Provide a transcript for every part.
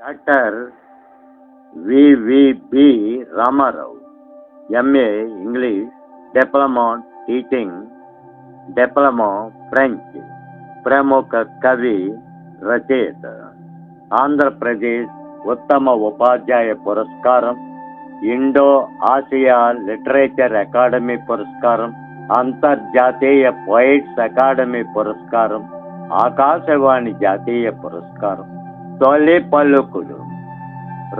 Doctor VVB Ramarao MA English diploma teaching diploma French ప్రముఖ కవి రచయిత ఆంధ్రప్రదేశ్ ఉత్తమ ఉపాధ్యాయ పురస్కారం ఇండో ఆసియా లిటరేచర్ అకాడమీ పురస్కారం అంతర్జాతీయ పోయిట్స్ అకాడమీ పురస్కారం ఆకాశవాణి జాతీయ పురస్కారం. తొలి పలుకులు.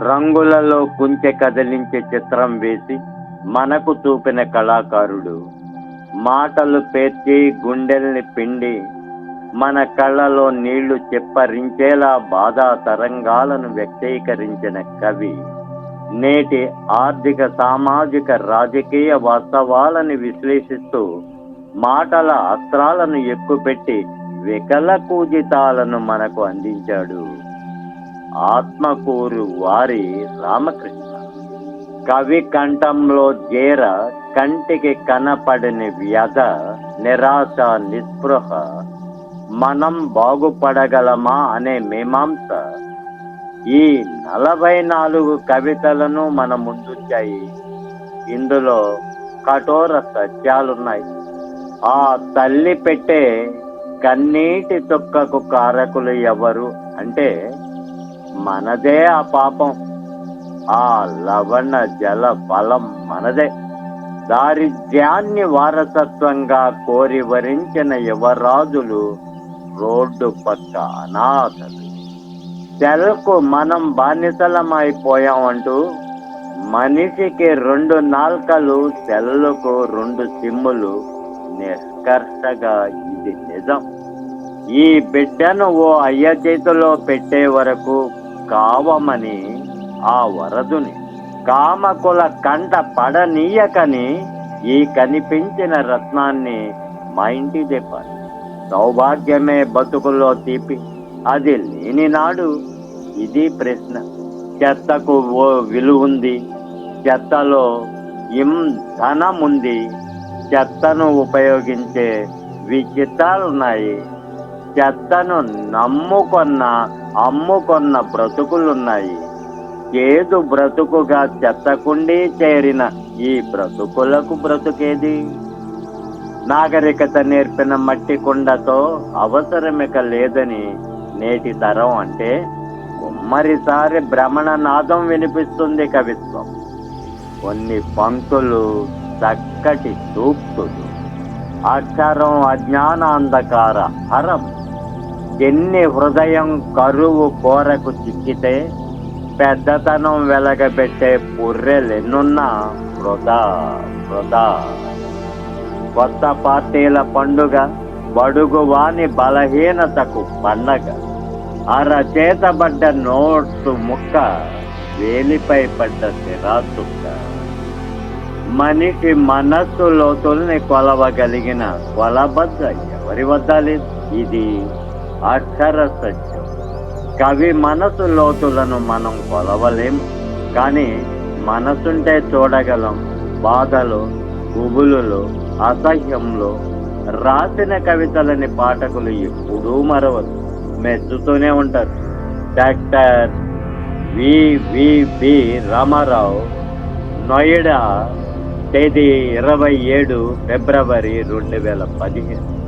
రంగులలో కుంచె కదిలించే చిత్రం వేసి మనకు చూపిన కళాకారుడు. మాటలు పేర్చి గుండెల్ని పిండి మన కళ్ళలో నీళ్ళు చెప్పరించేలా బాధా తరంగాలను వ్యక్తీకరించిన కవి. నేటి ఆర్థిక సామాజిక రాజకీయ వాస్తవాలను విశ్లేషిస్తూ మాటల అస్త్రాలను ఎక్కుపెట్టి వికల కూజితాలను మనకు అందించాడు. ఆత్మకూరు వారి రామకృష్ణ. కవి కంఠంలో జేర కంటికి కనపడని వ్యధ నిరాశ నిస్పృహ. మనం బాగుపడగలమా అనే మీమాంస. ఈ నలభై నాలుగు కవితలను మన ముందుంచాయి ఇందులో కఠోర సత్యాలున్నాయి. ఆ తల్లి పెట్టే కన్నీటి తొక్కకు కారకులు ఎవరు అంటే మనదే ఆ పాపం. ఆ లవణ జల ఫలం మనదే. దారిద్ర్యాన్ని వారసత్వంగా కోరి వరించిన యువరాజులు రోడ్డు పక్క అనాథలు. తెలకు మనం బానిసలమైపోయామంటూ మనిషికి రెండు నాల్కలు తెల్లకు రెండు సిమ్ములు నిష్కర్షగా ఇది నిజం. ఈ బిడ్డను ఓ అయ్య చేతిలో పెట్టే వరకు కావమని ఆ వరదుని కామకుల కంట పడనీయకని ఈ కనిపించిన రత్నాన్ని మా ఇంటి తెప్పాలి సౌభాగ్యమే బతుకుల్లో తీపి. అది లేని నాడు ఇది ప్రశ్న. చెత్తకు ఓ విలువుంది. చెత్తలో ఇం ధనముంది. చెత్తను ఉపయోగించే విచిత్రాలున్నాయి. చెత్తను నమ్ముకున్న అమ్ముకొన్న బ్రతుకులున్నాయి. ఏదు బ్రతుకుగా చెత్తకుండి చేరిన ఈ బ్రతుకులకు బ్రతుకేది? నాగరికత నేర్పిన మట్టి కుండతో అవసరమిక లేదని నేటి తరం అంటే కుమ్మరిసారి భ్రమణ నాదం వినిపిస్తుంది కవిత్వం. కొన్ని పంక్తులు చక్కటి సూక్తులు. అక్షరం అజ్ఞానాంధకార హరం. ఎన్ని హృదయం కరువు కోరకు చిక్కితే పెద్దతనం వెలగబెట్టే పుర్రెలెన్నున్నా వృధా వృధా. కొత్త పార్టీల పండుగ బడుగు వాని బలహీనతకు పండగ అరచేతబడ్డ నోట్సు ముక్క వేలిపై పడ్డ సిరాసుక్క మనిషి మనస్సు లోతుల్ని కొలవగలిగిన కొలబద్ద ఎవరి వద్ద లేదు? ఇది అక్షర సత్యం కవి మనసు లోతులను మనం కొలవలేం కానీ మనసుంటే చూడగలం. బాధలు గుబులులో అసహ్యంలో రాసిన కవితలని పాఠకులు ఎప్పుడూ మరవరు. మెచ్చుతూనే ఉంటారు. డాక్టర్ వివిబి రామారావు నోయిడా తేదీ ఇరవై ఏడు ఫిబ్రవరి రెండు వేల పదిహేను.